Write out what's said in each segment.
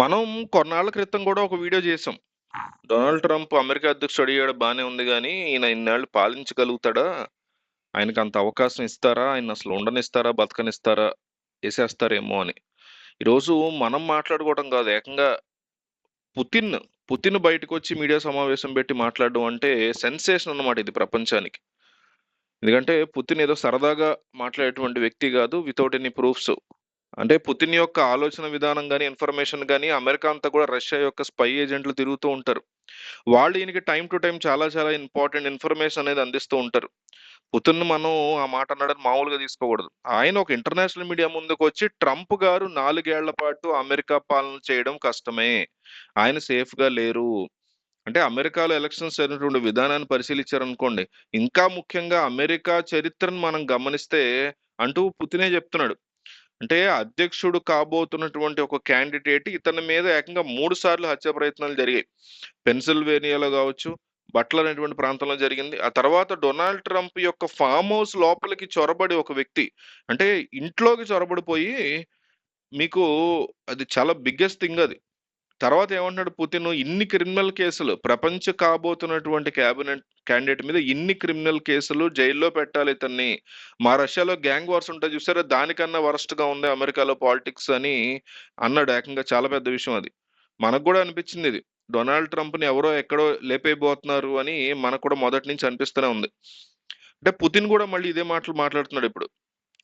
మనం కొన్నాళ్ళ క్రితం కూడా ఒక వీడియో చేసాం. డొనాల్డ్ ట్రంప్ అమెరికా అధ్యక్షుడు అడిగాడు బాగానే ఉంది కానీ ఈయన ఇన్నేళ్ళు పాలించగలుగుతాడా? ఆయనకు అంత అవకాశం ఇస్తారా? ఆయన అసలు ఉండనిస్తారా? బతకనిస్తారా? వేసేస్తారేమో అని. ఈరోజు మనం మాట్లాడుకోవటం కాదు. ఏకంగా పుతిన్, పుతిన్ బయటకొచ్చి మీడియా సమావేశం పెట్టి మాట్లాడడం అంటే సెన్సేషన్ అన్నమాట ఇది ప్రపంచానికి. ఎందుకంటే పుతిన్ ఏదో సరదాగా మాట్లాడేటువంటి వ్యక్తి కాదు వితౌట్ ఎనీ ప్రూఫ్స్. అంటే పుతిన్ యొక్క ఆలోచన విధానం కానీ ఇన్ఫర్మేషన్ కానీ అమెరికా అంతా కూడా రష్యా యొక్క స్పై ఏజెంట్లు తిరుగుతూ ఉంటారు. వాళ్ళు ఈయనకి టైం టు టైం చాలా చాలా ఇంపార్టెంట్ ఇన్ఫర్మేషన్ అనేది అందిస్తూ ఉంటారు. పుతిన్ మనం ఆ మాట అన్నాడని మామూలుగా తీసుకోకూడదు. ఆయన ఒక ఇంటర్నేషనల్ మీడియా ముందుకొచ్చి ట్రంప్ గారు నాలుగేళ్ళ పాటు అమెరికా పాలన చేయడం కష్టమే. ఆయన సేఫ్‌గా లేరు. అంటే అమెరికాలో ఎలక్షన్స్ జరిగినటువంటి విధానాన్ని పరిశీలించారనుకోండి. ఇంకా ముఖ్యంగా అమెరికా చరిత్రను మనం గమనిస్తే అంటూ పుతినే చెప్తున్నాడు. అంటే అధ్యక్షుడు కాబోతున్నటువంటి ఒక క్యాండిడేట్ ఇతని మీద ఏకంగా మూడు సార్లు హత్య ప్రయత్నాలు జరిగాయి. పెన్సిల్వేనియాలో కావచ్చు బట్లర్ అనేటువంటి ప్రాంతంలో జరిగింది. ఆ తర్వాత డొనాల్డ్ ట్రంప్ యొక్క ఫార్మ్ హౌస్ లోపలికి చొరబడి ఒక వ్యక్తి అంటే ఇంట్లోకి చొరబడిపోయి మీకు అది చాలా బిగ్గెస్ట్ థింగ్ అది. తర్వాత ఏమంటున్నాడు పుతిన్ ఇన్ని క్రిమినల్ కేసులు ప్రపంచ కాబోతున్నటువంటి క్యాబినెట్ క్యాండిడేట్ మీద ఇన్ని క్రిమినల్ కేసులు జైల్లో పెట్టాలి ఇతన్ని. మా రష్యాలో గ్యాంగ్ వార్స్ ఉంటాయి చూసారా? దానికన్నా వరస్ట్‌గా ఉంది అమెరికాలో పాలిటిక్స్ అని అన్నాడు. ఏకంగా చాలా పెద్ద విషయం అది. మనకు కూడా అనిపించింది ఇది. డొనాల్డ్ ట్రంప్‌ని ఎవరో ఎక్కడో లేపేయబోతున్నారు అని మనకు కూడా మొదటి నుంచి అనిపిస్తూనే ఉంది. అంటే పుతిన్ కూడా మళ్ళీ ఇదే మాటలు మాట్లాడుతున్నాడు ఇప్పుడు.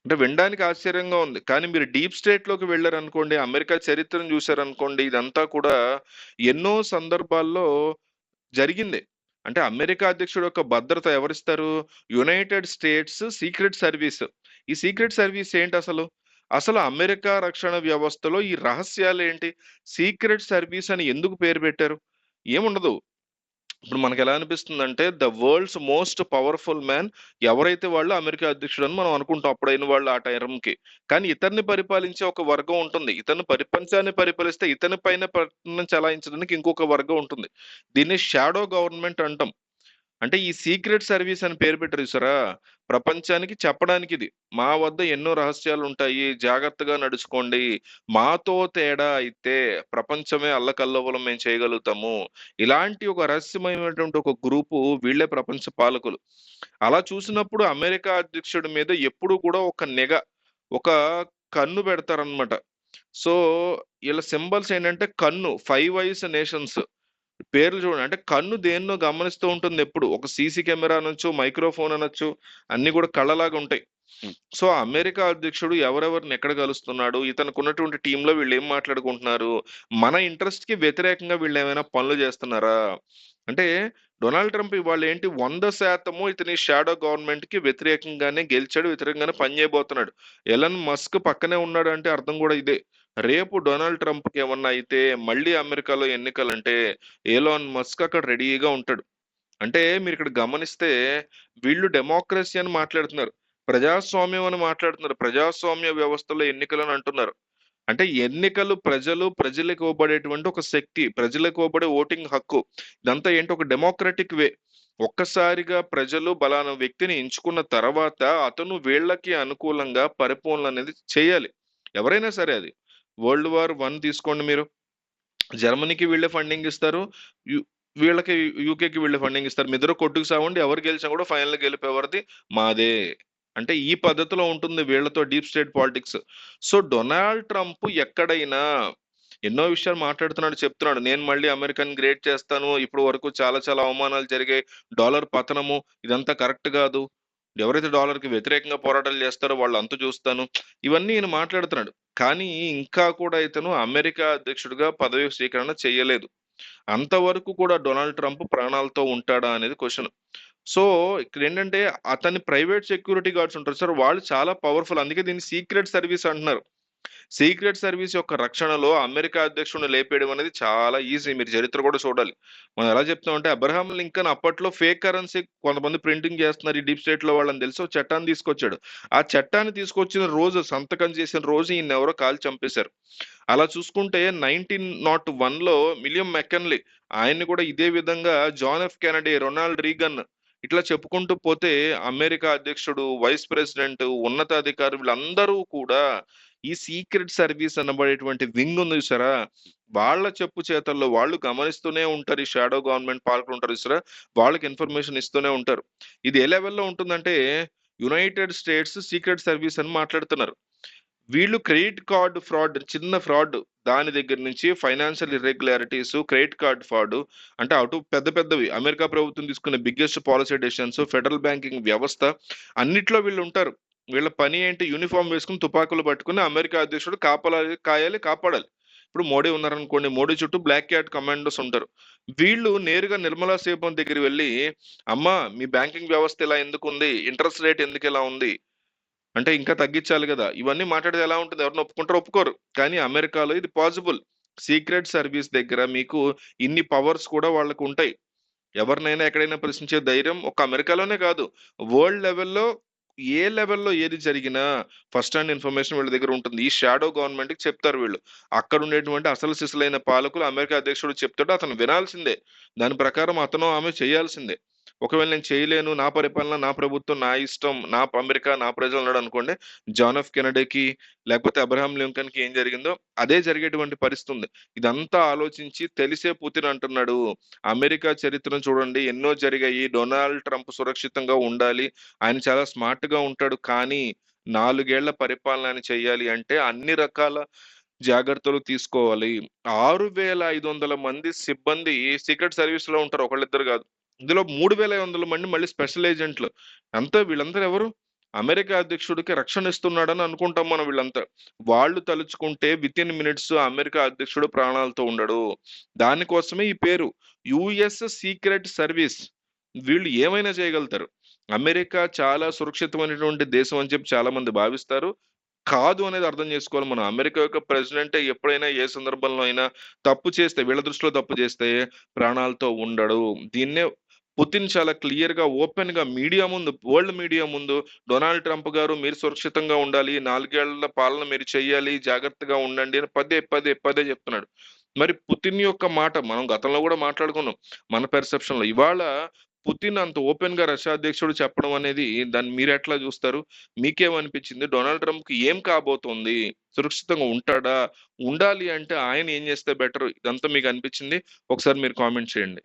అంటే వినడానికి ఆశ్చర్యంగా ఉంది. కానీ మీరు డీప్ స్టేట్‌లోకి వెళ్ళారనుకోండి అమెరికా చరిత్రను చూసారనుకోండి, ఇదంతా కూడా ఎన్నో సందర్భాల్లో జరిగింది అంటే అమెరికా అధ్యక్షుడు యొక్క భద్రత ఎవరిస్తారు? United States secret service. ఈ సీక్రెట్ సర్వీస్ ఏంటి అసలు అసలు అమెరికా రక్షణ వ్యవస్థలో ఈ రహస్యాలు ఏంటి సీక్రెట్ సర్వీస్ అని ఎందుకు పేరు పెట్టారు? ఏముండదు. ఇప్పుడు మనకు ఎలా అనిపిస్తుంది అనిపిస్తుందంటే the world's most powerful man ఎవరైతే వాళ్ళు అమెరికా అధ్యక్షుడని మనం అనుకుంటాం అప్పుడైన వాళ్ళు ఆ టైంకి. కానీ ఇతన్ని పరిపాలించే ఒక వర్గం ఉంటుంది. ఇతను ప్రపంచాన్ని పరిపాలిస్తే ఇతని పైన పరిపాలన చలాయించడానికి ఇంకొక వర్గం ఉంటుంది. దీన్ని షాడో గవర్నమెంట్ అంటాం. అంటే ఈ సీక్రెట్ సర్వీస్ అని పేరు పెట్టారు చూసారా? ప్రపంచానికి చెప్పడానికి ఇది మా వద్ద ఎన్నో రహస్యాలు ఉంటాయి జాగ్రత్తగా నడుచుకోండి. మాతో తేడా అయితే ప్రపంచమే అల్లకల్లోలం మేము చేయగలుగుతాము. ఇలాంటి ఒక రహస్యమైనటువంటి ఒక గ్రూపు వీళ్ళే ప్రపంచ పాలకులు. అలా చూసినప్పుడు అమెరికా అధ్యక్షుడి మీద ఎప్పుడు కూడా ఒక నెగ ఒక కన్ను పెడతారనమాట సో, వీళ్ళ సింబల్స్ ఏంటంటే కన్ను. Five eyes nations. పేర్లు చూడండి. అంటే కన్ను దేన్నో గమనిస్తూ ఉంటుంది ఎప్పుడు. ఒక సీసీ కెమెరా అనొచ్చు, మైక్రోఫోన్ అనొచ్చు. అన్నీ కూడా కళ్ళలాగా ఉంటాయి. సో, అమెరికా అధ్యక్షుడు ఎవరెవరిని ఎక్కడ కలుస్తున్నాడు? ఇతనుకున్నటువంటి టీమ్‌లో వీళ్ళేం మాట్లాడుకుంటున్నారు? మన ఇంట్రెస్ట్‌కి వ్యతిరేకంగా వీళ్ళేమైనా పనులు చేస్తున్నారా? అంటే డొనాల్డ్ ట్రంప్ ఇవాళ ఏంటి 100% ఇతని షాడో గవర్నమెంట్‌కి వ్యతిరేకంగానే గెలిచాడు. వ్యతిరేకంగానే పని చేయబోతున్నాడు. ఎలన్ మస్క్ పక్కనే ఉన్నాడు అంటే అర్థం కూడా ఇదే. రేపు డొనాల్డ్ ట్రంప్‌కి ఏమన్నా అయితే మళ్ళీ అమెరికాలో ఎన్నికలంటే ఏలాన్ మస్క్ అక్కడ రెడీగా ఉంటాడు. అంటే మీరు ఇక్కడ గమనిస్తే వీళ్ళు డెమోక్రసీ అని మాట్లాడుతున్నారు. ప్రజాస్వామ్యం అని మాట్లాడుతున్నారు. ప్రజాస్వామ్య వ్యవస్థలో ఎన్నికలు అని అంటున్నారు. అంటే ఎన్నికలు ప్రజలు, ప్రజలకు ఇవ్వబడేటువంటి ఒక శక్తి. ప్రజలకు ఇవ్వబడే ఓటింగ్ హక్కు. ఇదంతా ఏంటి ఒక డెమోక్రటిక్ వే. ఒక్కసారిగా ప్రజలు బలానా వ్యక్తిని ఎంచుకున్న తర్వాత అతను వీళ్ళకి అనుకూలంగా పరిపూర్ణ అనేది చేయాలి. ఎవరైనా సరే అది. వరల్డ్ వార్ వన్ తీసుకోండి మీరు. జర్మనీకి వీళ్ళే ఫండింగ్ ఇస్తారు. వీళ్ళకి యూకేకి వీళ్ళే ఫండింగ్ ఇస్తారు. మీ ఇద్దరు కొట్టుకు సావండి. ఎవరు గెలిచినా కూడా ఫైనల్ గెలిపేవారిది మాదే. అంటే ఈ పద్ధతిలో ఉంటుంది వీళ్ళతో deep state politics. So, Donald Trump ఎక్కడైనా ఎన్నో విషయాలు మాట్లాడుతున్నాడు, చెప్తున్నాడు. నేను మళ్ళీ అమెరికన్ గ్రేట్ చేస్తాను. ఇప్పుడు వరకు చాలా చాలా అవమానాలు జరిగాయి. డాలర్ పతనము ఇదంతా కరెక్ట్ కాదు. ఎవరైతే డాలర్‌కి వ్యతిరేకంగా పోరాటాలు చేస్తారో వాళ్ళు అంతు చూస్తాను. ఇవన్నీ ఈయన మాట్లాడుతున్నాడు. కానీ ఇంకా కూడా ఇతను అమెరికా అధ్యక్షుడిగా పదవి స్వీకరణ చేయలేదు. అంతవరకు కూడా డొనాల్డ్ ట్రంప్ ప్రాణాలతో ఉంటాడా అనేది క్వశ్చన్ సో, ఇక్కడ ఏంటంటే అతని ప్రైవేట్ సెక్యూరిటీ గార్డ్స్ ఉంటారు సార్. వాళ్ళు చాలా పవర్‌ఫుల్. అందుకే దీన్ని సీక్రెట్ సర్వీస్ అంటున్నారు. సీక్రెట్ సర్వీస్ యొక్క రక్షణలో అమెరికా అధ్యక్షుడిని లేపేయడం అనేది చాలా ఈజీ. మీరు చరిత్ర కూడా చూడాలి. మనం ఎలా చెప్తామంటే అబ్రహాం లింకన్ అప్పట్లో ఫేక్ కరెన్సీ కొంతమంది ప్రింటింగ్ చేస్తున్నారు ఈ డీప్ స్టేట్‌లో వాళ్ళని తెలిసి ఒక చట్టాన్ని తీసుకొచ్చాడు. ఆ చట్టాన్ని తీసుకొచ్చిన రోజు సంతకం చేసిన రోజు ఈయన్నెవరో కాల్చి చంపేశారు. అలా చూసుకుంటే నైన్టీన్ నాట్ వన్లో మిలియం మెకన్లీ ఆయన్ని కూడా ఇదే విధంగా John F Kennedy, Ronald Reagan ఇట్లా చెప్పుకుంటూ పోతే అమెరికా అధ్యక్షుడు, వైస్ ప్రెసిడెంట్, ఉన్నతాధికారి వీళ్ళందరూ కూడా ఈ సీక్రెట్ సర్వీస్ అనబడేటువంటి వింగ్ ఉంది చూసారా? వాళ్ళ చెప్పు చేతల్లో వాళ్ళు గమనిస్తూనే ఉంటారు. ఈ షాడో గవర్నమెంట్ పాల్గొంటారు ఉంటారు చూసారా? వాళ్ళకి ఇన్ఫర్మేషన్ ఇస్తూనే ఉంటారు. ఇది ఏ లెవెల్‌లో ఉంటుందంటే యునైటెడ్ స్టేట్స్ సీక్రెట్ సర్వీస్ అని మాట్లాడుతున్నారు. వీళ్ళు క్రెడిట్ కార్డు ఫ్రాడ్ చిన్న ఫ్రాడ్ దాని దగ్గర నుంచి financial irregularities, credit card fraud అంటే అటు పెద్ద పెద్దవి అమెరికా ప్రభుత్వం తీసుకున్న biggest policy decisions, federal banking వ్యవస్థ అన్నిట్లో వీళ్ళు ఉంటారు. వీళ్ళ పని ఏంటి యూనిఫార్మ్ వేసుకొని తుపాకులు పట్టుకుని అమెరికా అధ్యక్షుడు కాపలా కాయాలి, కాపాడాలి. ఇప్పుడు మోడీ ఉన్నారనుకోండి. మోడీ చుట్టూ బ్లాక్ క్యాట్ కమాండోస్ ఉంటారు. వీళ్ళు నేరుగా నిర్మలా సీతారామన్ దగ్గరికి వెళ్ళి "అమ్మా మీ బ్యాంకింగ్ వ్యవస్థ ఇలా ఎందుకు ఉంది ఇంట్రెస్ట్ రేట్ ఎందుకు ఇలా ఉంది? అంటే ఇంకా తగ్గించాలి కదా ఇవన్నీ మాట్లాడితే ఎలా ఉంటుంది? ఎవరిని ఒప్పుకుంటారు ఒప్పుకోరు. కానీ అమెరికాలో ఇది పాసిబుల్. సీక్రెట్ సర్వీస్ దగ్గర మీకు ఇన్ని పవర్స్ కూడా వాళ్ళకు ఉంటాయి ఎవరినైనా ఎక్కడైనా ప్రశ్నించే ధైర్యం ఒక్క అమెరికాలోనే కాదు. వరల్డ్ లెవెల్‌లో ఏ లెవెల్‌లో ఏది జరిగినా ఫస్ట్ హ్యాండ్ ఇన్ఫర్మేషన్ వీళ్ళ దగ్గర ఉంటుంది. ఈ షాడో గవర్నమెంట్‌కి చెప్తారు వీళ్ళు. అక్కడ ఉండేటువంటి అసలు సిసలైన పాలకులు అమెరికా అధ్యక్షుడు చెప్తాడు అతను వినాల్సిందే. దాని ప్రకారం అతను ఆమె చేయాల్సిందే. ఒకవేళ నేను చేయలేను, నా పరిపాలన, నా ప్రభుత్వం, నా ఇష్టం, నా అమెరికా, నా ప్రజలు అన్నాడనుకోండి, జాన్ ఆఫ్ కెనడీకి లేకపోతే అబ్రహాం లింకన్‌కి ఏం జరిగిందో అదే జరిగేటువంటి పరిస్థితి ఉంది. ఇదంతా ఆలోచించి తెలిసే పుతిన్ అంటున్నాడు, "అమెరికా చరిత్రను చూడండి ఎన్నో జరిగాయి. డొనాల్డ్ ట్రంప్ సురక్షితంగా ఉండాలి. ఆయన చాలా స్మార్ట్గా ఉంటాడు. కానీ నాలుగేళ్ళ పరిపాలన ఆయన చేయాలి అంటే అన్ని రకాల జాగ్రత్తలు తీసుకోవాలి. 6500 మంది సిబ్బంది సీక్రెట్ సర్వీస్లో ఉంటారు. ఒకళ్ళిద్దరు కాదు ఇందులో 3500 మంది మళ్ళీ స్పెషల్ ఏజెంట్లు. అంతా వీళ్ళందరూ ఎవరు? అమెరికా అధ్యక్షుడికి రక్షణ ఇస్తున్నాడని అనుకుంటాం మనం వీళ్ళంతా. వాళ్ళు తలుచుకుంటే విత్ ఇన్ మినిట్స్ అమెరికా అధ్యక్షుడు ప్రాణాలతో ఉండడు. దానికోసమే ఈ పేరు. US secret service. వీళ్ళు ఏమైనా చేయగలుగుతారు. అమెరికా చాలా సురక్షితమైనటువంటి దేశం అని చెప్పి చాలా మంది భావిస్తారు. కాదు అనేది అర్థం చేసుకోవాలి మనం. అమెరికా యొక్క ప్రెసిడెంట్ ఎప్పుడైనా ఏ సందర్భంలో అయినా తప్పు చేస్తే వీళ్ళ దృష్టిలో తప్పు చేస్తే ప్రాణాలతో ఉండడు. దీన్నే పుతిన్ చాలా క్లియర్‌గా, ఓపెన్‌గా మీడియా ముందు, వరల్డ్ మీడియా ముందు డొనాల్డ్ ట్రంప్ గారు మీరు సురక్షితంగా ఉండాలి. నాలుగేళ్ళ పాలన మీరు చేయాలి. జాగ్రత్తగా ఉండండి అని పదే, పదే, పదే చెప్తున్నాడు. మరి పుతిన్ యొక్క మాట మనం గతంలో కూడా మాట్లాడుకున్నాం. మన పెర్సెప్షన్‌లో. ఇవాళ పుతిన్ అంత ఓపెన్‌గా రష్యా అధ్యక్షుడు చెప్పడం అనేది దాన్ని మీరు ఎట్లా చూస్తారు? మీకేమనిపించింది? డొనాల్డ్ ట్రంప్‌కి ఏం కాబోతోంది? సురక్షితంగా ఉంటాడా? ఉండాలి అంటే ఆయన ఏం చేస్తే బెటర్? ఇదంతా మీకు అనిపించింది. ఒకసారి మీరు కామెంట్ చేయండి.